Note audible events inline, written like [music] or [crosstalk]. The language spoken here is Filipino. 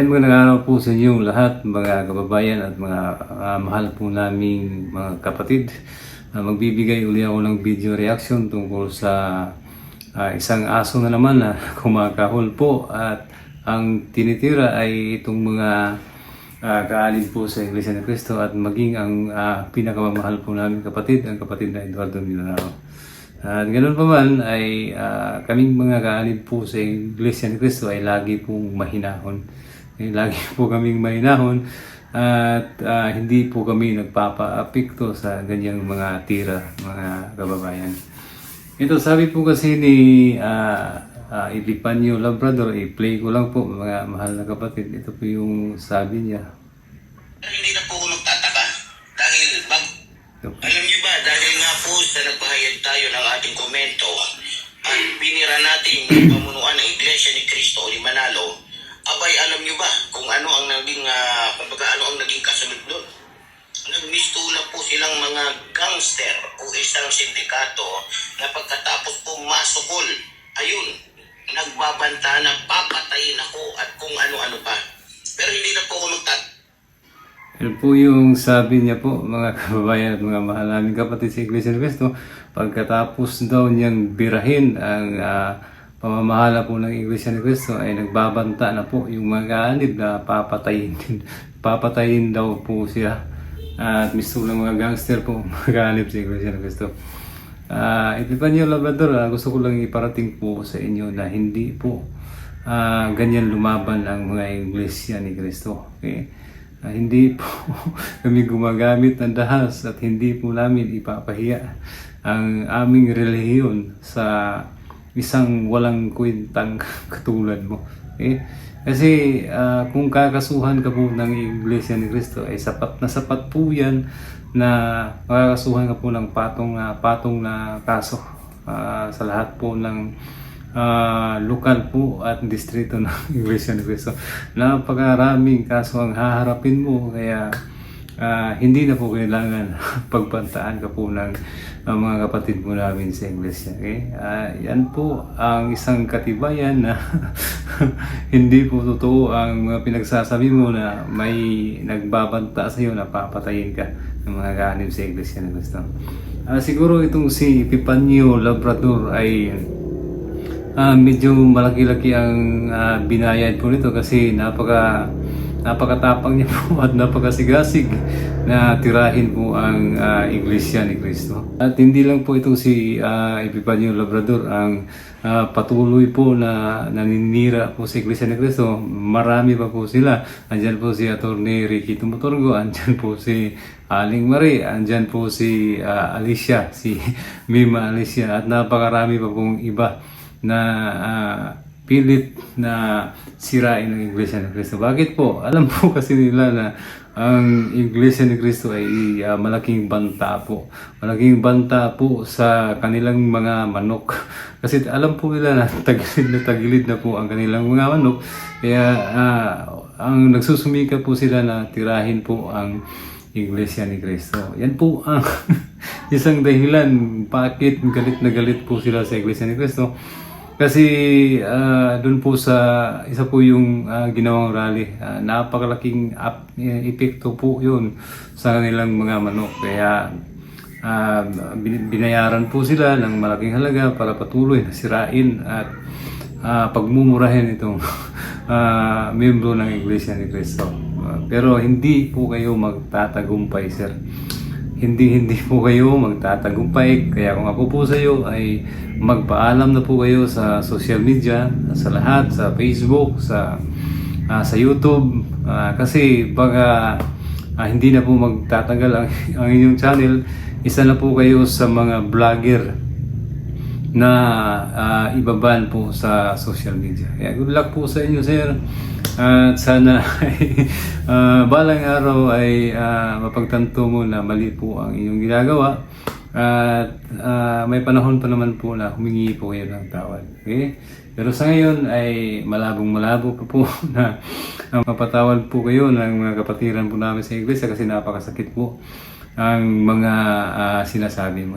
Magandang araw po sa inyong lahat, mga kababayan at mga ah, mahal po naming mga kapatid. Ah, magbibigay uli ako ng video reaction tungkol sa ah, isang aso na naman na [laughs] kumakahol po at ang tinitira ay itong mga uh, kaalid po sa Iglesia ni Cristo at maging ang ah, pinakamamahal po namin kapatid, ang kapatid na Eduardo Milanao. At ganun pa man ay ah, kaming mga kaalid po sa Iglesia ni Cristo ay lagi pong mahinahon. Eh, lagi [laughs] po kaming mahinahon at ah, hindi po kami nagpapa-apekto sa ganyang mga tira, mga kababayan. Ito sabi po kasi ni uh, uh, Epipanyo Labrador, i-play ko lang po mga mahal na kapatid. Ito po yung sabi niya. Hindi na po ako magtataka dahil mag, Ito po. alam niyo ba dahil nga po sa nagpahayag tayo ng ating komento at binira natin yung ano ang naging kasunod doon? Nagmistula po silang mga gangster o isang sindikato na pagkatapos po masukol, ayun, nagbabanta na papatayin ako at kung ano-ano pa. Pero hindi na po ako magtataka Yan po yung sabi niya po, mga [laughs] kababayan at mga mahal naming kapatid sa Iglesia ni pagkatapos daw niyang birahin ang ah, pamamahala po ng Iglesia ni Cristo ay nagbabanta na po yung mga alib na papatayin [laughs] papatayin daw po siya. At misto ng mga gangster po [laughs] mag-alib sa Iglesia ni Cristo. Ah, Epifanio Labrador, ah, gusto ko lang iparating po sa inyo na hindi po ah, ganyan lumaban ang mga iglesia ni Cristo. Okay? Ah, hindi po [laughs] kami gumagamit ng dahas at hindi po namin ipapahiya ang aming relihiyon sa isang walang kwentang [laughs] katulad mo. Okay? Kasi ah, kung kakasuhan ka po ng Iglesia ni Cristo ay sapat na sapat po yan na makakasuhan ka po ng patong na patong na kaso ah, sa lahat po ng ah, lokal po at distrito [laughs] ng Iglesia ni Cristo. Napakaraming kaso ang haharapin mo kaya ah, hindi na po kailangan [laughs] pagpantaan ka po ng ah, mga kapatid mo namin sa Iglesia. Okay? Ah, yan po ang isang katibayan na [laughs] hindi po totoo ang mga pinagsasabi mo na may nagbabanta sa iyo na papatayin ka ng mga kaanib sa Iglesia ng Cristo. Ah, siguro itong si Epipanyo Labrador ay Ah, medyo malaki-laki ang ah, binayad po nito kasi napaka napakatapang niya po at napakasigasig na tirahin po ang ah, Iglesia ni Cristo. At hindi lang po itong si uh, Epifanio Labrador ang ah, patuloy po na naninira po sa Iglesia ni Cristo. Marami pa po sila. Andyan po si Atty. Ricky Tumuturgo, andyan po si Aling Marie, andyan po si ah, Alicia, si [laughs] Mima Alicia at napakarami pa pong iba na ah, pilit na sirain ang Iglesia ni Cristo. Bakit po? [laughs] Alam po kasi nila na ang Iglesia ni Cristo ay ah, malaking banta po. Malaking banta po sa kanilang mga manok. [laughs] Kasi alam po nila na [laughs] tagilid na tagilid na po ang kanilang mga manok. Kaya ah, ang nagsusumika po sila na tirahin po ang Iglesia ni Cristo. Yan po ang isang dahilan bakit galit na galit po sila sa Iglesia ni Cristo. Kasi ah, doon po sa isa po yung ah, ginawang rally, ah, napakalaking ap, eh, epekto po yun sa kanilang mga manok. Kaya bin- binayaran po sila ng malaking halaga para patuloy na sirain at ah, pagmumurahin itong [laughs] ah, membro ng Iglesia ni Cristo. Ah, pero hindi po kayo magtatagumpay, sir hindi hindi po kayo magtatagumpay. Kaya kung ako po sa iyo ay magpaalam na po kayo sa social media, sa lahat, sa Facebook, sa ah, sa YouTube. Ah, kasi baka ah, hindi na po magtatagal ang, [laughs] ang inyong channel, isa na po kayo sa mga vlogger na ah, ibaban po sa social media. Kaya good luck po sa inyo, sir. At sana ay [laughs] ah, balang araw ay ah, mapagtanto mo na mali po ang inyong ginagawa. At ah, may panahon pa naman po na humingi po kayo ng tawad. Okay? Pero sa ngayon ay malabong malabo pa po [laughs] na uh, mapatawad po kayo ng mga kapatiran po namin sa iglesia kasi napakasakit po ang mga ah, sinasabi mo.